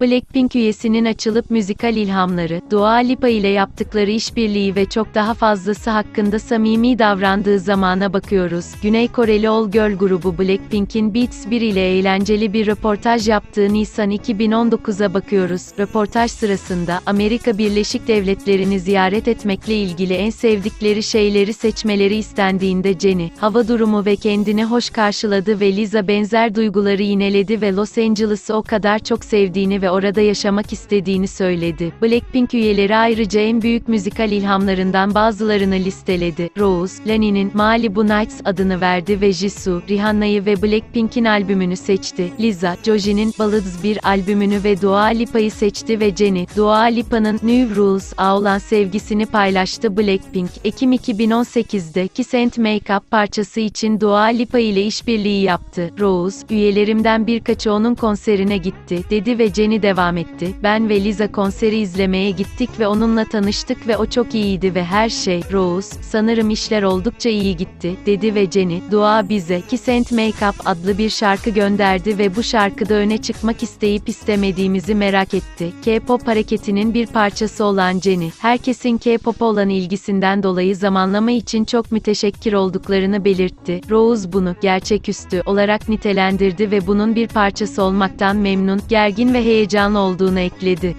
Blackpink üyesinin açılıp müzikal ilhamları, Dua Lipa ile yaptıkları işbirliği ve çok daha fazlası hakkında samimi davrandığı zamana bakıyoruz. Güney Koreli All Girl grubu Blackpink'in Beats 1 ile eğlenceli bir röportaj yaptığı Nisan 2019'a bakıyoruz. Röportaj sırasında Amerika Birleşik Devletleri'ni ziyaret etmekle ilgili en sevdikleri şeyleri seçmeleri istendiğinde Jenny, hava durumu ve kendini hoş karşıladı ve Liza benzer duyguları yineledi ve Los Angeles'ı o kadar çok sevdiğini ve orada yaşamak istediğini söyledi. Blackpink üyeleri ayrıca en büyük müzikal ilhamlarından bazılarını listeledi. Rose, Lani'nin Malibu Nights adını verdi ve Jisoo, Rihanna'yı ve Blackpink'in albümünü seçti. Lisa, Joji'nin Ballads 1 albümünü ve Dua Lipa'yı seçti ve Jenny, Dua Lipa'nın New Rules'a olan sevgisini paylaştı. Blackpink, Ekim 2018'de Kiss and Makeup parçası için Dua Lipa ile işbirliği yaptı. Rose, üyelerimden birkaçı onun konserine gitti, dedi ve Devam etti. Ben ve Lisa konseri izlemeye gittik ve onunla tanıştık ve o çok iyiydi ve her şey, Rose, sanırım işler oldukça iyi gitti, dedi ve Jenny, Dua bize Kiss and Makeup adlı bir şarkı gönderdi ve bu şarkıda öne çıkmak isteyip istemediğimizi merak etti. K-pop hareketinin bir parçası olan Jenny, herkesin K-pop'a olan ilgisinden dolayı zamanlama için çok müteşekkir olduklarını belirtti. Rose bunu gerçeküstü olarak nitelendirdi ve bunun bir parçası olmaktan memnun, gergin ve heyecanlı olduğunu ekledi.